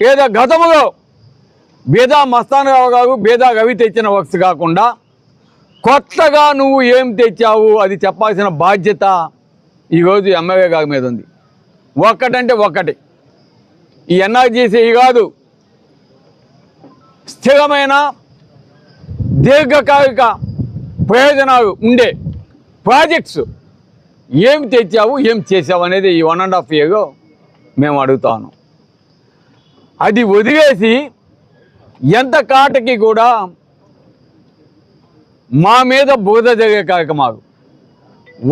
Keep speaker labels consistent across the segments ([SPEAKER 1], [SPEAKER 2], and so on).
[SPEAKER 1] ఏదో గతములో బేదా మస్తానరావు గారు బేదా రవి తెచ్చిన వక్స్ కాకుండా కొత్తగా నువ్వు ఏం తెచ్చావు అది చెప్పాల్సిన బాధ్యత ఈరోజు ఎమ్మెల్యే గారి మీద ఉంది. ఒక్కటంటే ఒక్కటి. ఈ ఎన్ఆర్జీసీ కాదు స్థిరమైన దీర్ఘకాలిక ప్రయోజనాలు ఉండే ప్రాజెక్ట్స్ ఏం తెచ్చావు ఏం చేసావు అనేది ఈ వన్ అండ్ హాఫ్ ఇయర్లో మేము అడుగుతాను అది వదిలేసి ఎంత కాటకి కూడా మా మీద బోధ జరిగే కార్యక్రమాలు.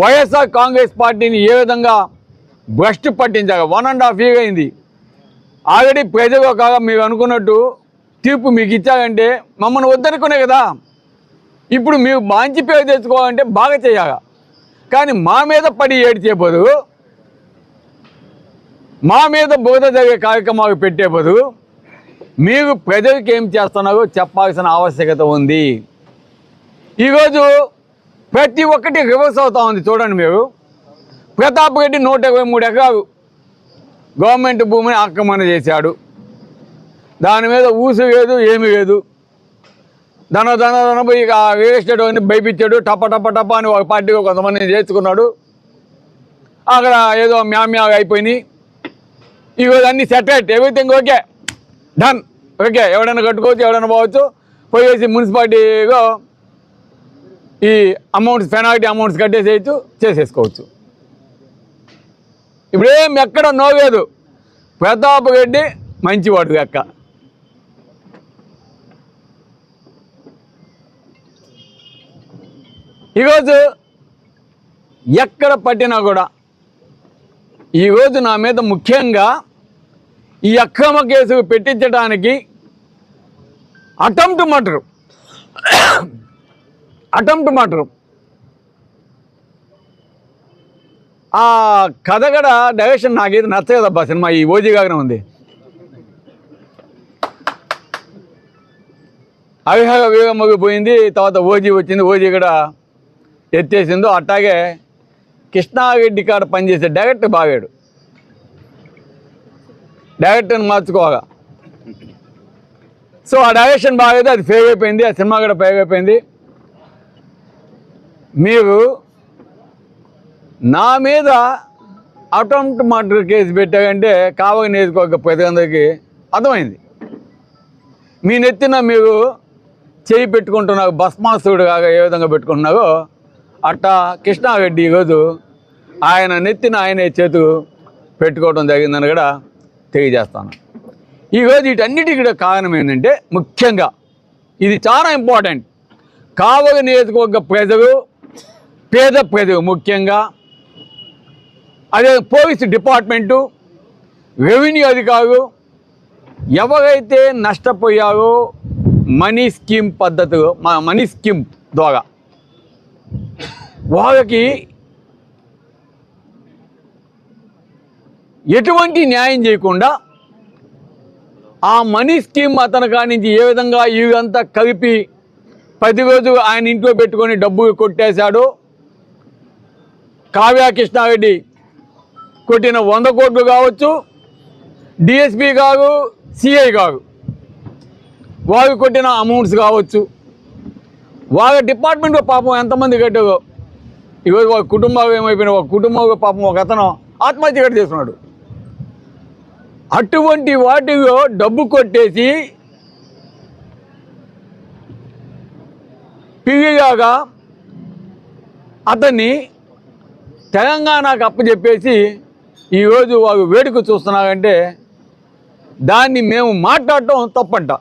[SPEAKER 1] వైఎస్ఆర్ కాంగ్రెస్ పార్టీని ఏ విధంగా భ్రష్టు పట్టించాలి వన్ అండ్ హాఫ్ ఇయర్ అయింది. ఆల్రెడీ ప్రజలు కాగా మీరు అనుకున్నట్టు తీర్పు మీకు ఇచ్చారంటే మమ్మల్ని వద్దనుకునే కదా. ఇప్పుడు మీరు మంచి పేరు తెచ్చుకోవాలంటే బాగా చేయాలి. కానీ మా మీద పడి ఏడు చేయబోదు మా మీద బోధ జరిగే కార్యక్రమాలు పెట్టే బదులు మీరు ప్రజలకు ఏం చేస్తున్నారో చెప్పాల్సిన ఆవశ్యకత ఉంది. ఈరోజు ప్రతి ఒక్కటి రివర్స్ అవుతా ఉంది చూడండి మీరు. ప్రతాప్ రెడ్డి నూట ఇరవై మూడు ఎకరాలు గవర్నమెంట్ భూమిని ఆక్రమణ చేశాడు. దాని మీద ఊసు లేదు ఏమీ లేదు. ధన ధన ధన పోయి రియల్ ఎస్టేట్ అని భయపించాడు టప టప టప అని ఒక పార్టీగా కొంతమంది చేర్చుకున్నాడు. అక్కడ ఏదో మ్యామ్యా అయిపోయినాయి. ఈరోజు అన్ని సెటరేట్ ఎవ్రీథింగ్ ఓకే డన్ ఓకే ఎవడైనా కట్టుకోవచ్చు ఎవడైనా పోవచ్చు. పోయేసి మున్సిపాలిటీగా ఈ అమౌంట్స్ పెనాల్టీ అమౌంట్స్ కట్టేసేయచ్చు చేసేసుకోవచ్చు. ఇప్పుడేం ఎక్కడ నోవేదు ప్రతాప్ రెడ్డి మంచివాడు ఎక్క ఈరోజు ఎక్కడ పట్టినా కూడా ఈరోజు నా మీద ముఖ్యంగా ఈ అక్రమ కేసు పెట్టించడానికి అటెంప్ట్ మటరు అటెంప్ట్ మటరు ఆ కథ కూడా డైరెక్షన్ నాకేది నచ్చలేదబ్బా సినిమా ఈ ఓజీగానే ఉంది. అవిహాగ వేగమ్మకి మొగిపోయింది తర్వాత ఓజీ వచ్చింది ఓజీ కూడా ఎత్తేసిందో అట్టాగే కృష్ణారెడ్డి కాడ పనిచేసే డైరెక్టర్ బాగాడు. డైరెక్టర్ని మార్చుకోగా సో ఆ డైరెక్షన్ బాగైతే అది ఫెయిల్ అయిపోయింది ఆ సినిమా కూడా ఫెయిల్ అయిపోయింది. మీరు నా మీద అటెంప్ట్ మర్డర్ కేసు పెట్టారంటే కావగ నియోజకవర్గ ప్రజలందరికీ అర్థమైంది. మీ నెత్తిన మీరు చేయి పెట్టుకుంటున్నారు భస్మాసుడు కాగా ఏ విధంగా పెట్టుకుంటున్నారో అట్టా కృష్ణారెడ్డి ఈరోజు ఆయన నెత్తిన ఆయనే చేతు పెట్టుకోవడం జరిగిందని కూడా తెలియజేస్తాను. ఈరోజు వీటన్నిటికీ కూడా కారణం ఏంటంటే ముఖ్యంగా ఇది చాలా ఇంపార్టెంట్. కావలి నియోజకవర్గ ప్రజలు పేద ప్రజలు ముఖ్యంగా అదే పోలీస్ డిపార్ట్మెంటు రెవెన్యూ అధికారులు ఎవరైతే నష్టపోయారో మనీ స్కీమ్ పద్ధతిలో మనీ స్కీమ్ ద్వారా వాళ్ళకి ఎటువంటి న్యాయం చేయకుండా ఆ మనీ స్కీమ్ అతని కానించి ఏ విధంగా ఇవంతా కలిపి ప్రతిరోజు ఆయన ఇంట్లో పెట్టుకొని డబ్బు కొట్టేశాడు కావ్య కృష్ణారెడ్డి కొట్టిన వంద కోట్లు కావచ్చు డిఎస్పి కాదు సిఐ కాదు వారు కొట్టిన అమౌంట్స్ కావచ్చు. వాళ్ళ డిపార్ట్మెంట్ పాపం ఎంతమంది కట్టారో ఈరోజు వాళ్ళ కుటుంబాలు ఏమైపోయినా ఒక కుటుంబం పాపం ఒక అతను ఆత్మహత్య కూడా చేస్తున్నాడు అటువంటి వాటిలో డబ్బు కొట్టేసి పివిగాగా అతన్ని తెలంగాణకు అప్పచెప్పేసి ఈరోజు వాళ్ళు వేడుక చూస్తున్నారంటే దాన్ని మేము మాట్లాడటం తప్పంట.